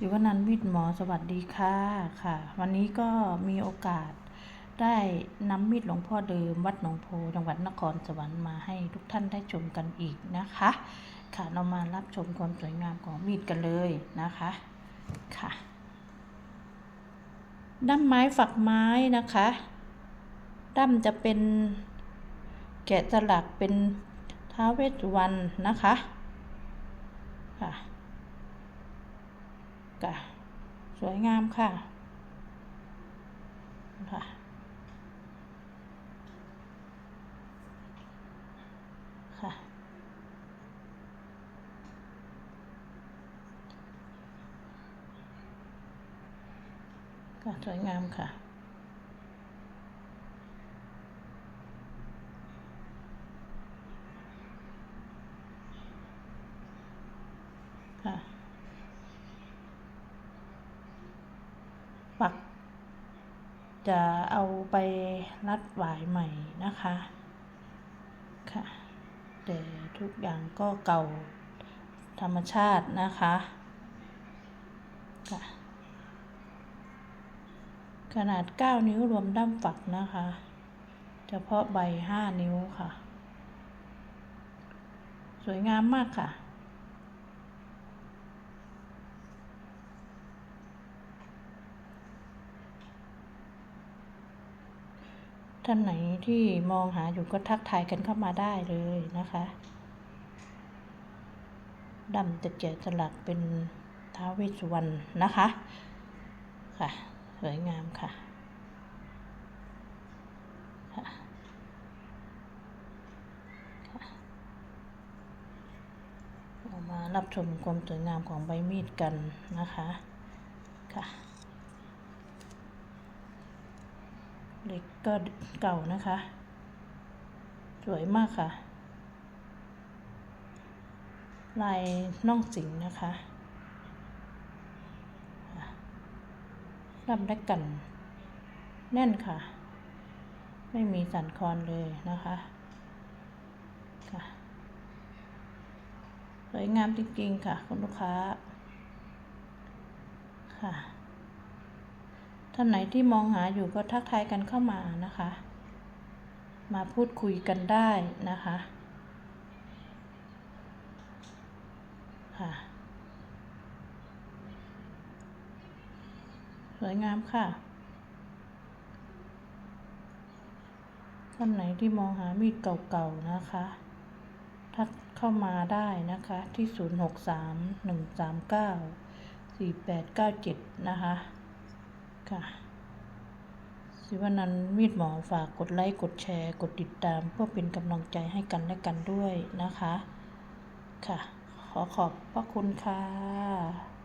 ศิวนันท์วิทย์หมอสวัสดีค่ะค่ะ วันนี้ก็มีโอกาสได้นำมีดหลวงพ่อเดิม วัดหนองโพจังหวัดนครสวรรค์มาให้ทุกท่านได้ชมกันอีกนะคะ ค่ะเรามารับชมความสวยงามของมีดกันเลยนะคะค่ะ ด้ามไม้ฝักไม้นะคะด้ามจะเป็นแกะสลักเป็นท้าเวสสุวรรณนะคะค่ะ ค่ะสวยงามค่ะค่ะค่ะค่ะ สวยงามค่ะค่ะ ปัก จะเอาไปรัดหวายใหม่นะคะค่ะแต่ทุกอย่างก็เก่าธรรมชาตินะคะค่ะขนาด 9 นิ้วรวมด้ามฝักนะคะ เฉพาะใบ 5 นิ้วค่ะ สวยงามมากค่ะ ท่านไหนที่มองหาอยู่ก็ทักทายกันเข้ามาได้เลยนะคะดำจะแกะสลักเป็นท้าวเวสสุวรรณนะคะ ค่ะสวยงามค่ะเรามารับชมความสวยงามของใบมีดกันนะคะ เล็กก็เก่านะคะ สวยมากค่ะ ลายน่องสิงนะคะรับได้กัน แน่นค่ะ ไม่มีสันคอนเลยนะคะค่ะสวยงามจริงๆค่ะ คุณลูกค้าค่ะ ท่านไหนที่มองหาอยู่ก็ทักทายกันเข้ามานะคะ มาพูดคุยกันได้นะคะค่ะสวยงามค่ะ ท่านไหนที่มองหามีดเก่าๆนะคะ ทักเข้ามาได้นะคะที่ 0631394897 นะคะ ค่ะ สิวนันมีดหมอฝากกดไลค์ กดแชร์ กดติดตาม เพื่อเป็นกำลังใจให้กันและกันด้วยนะคะ ค่ะ ขอขอบพระคุณค่ะ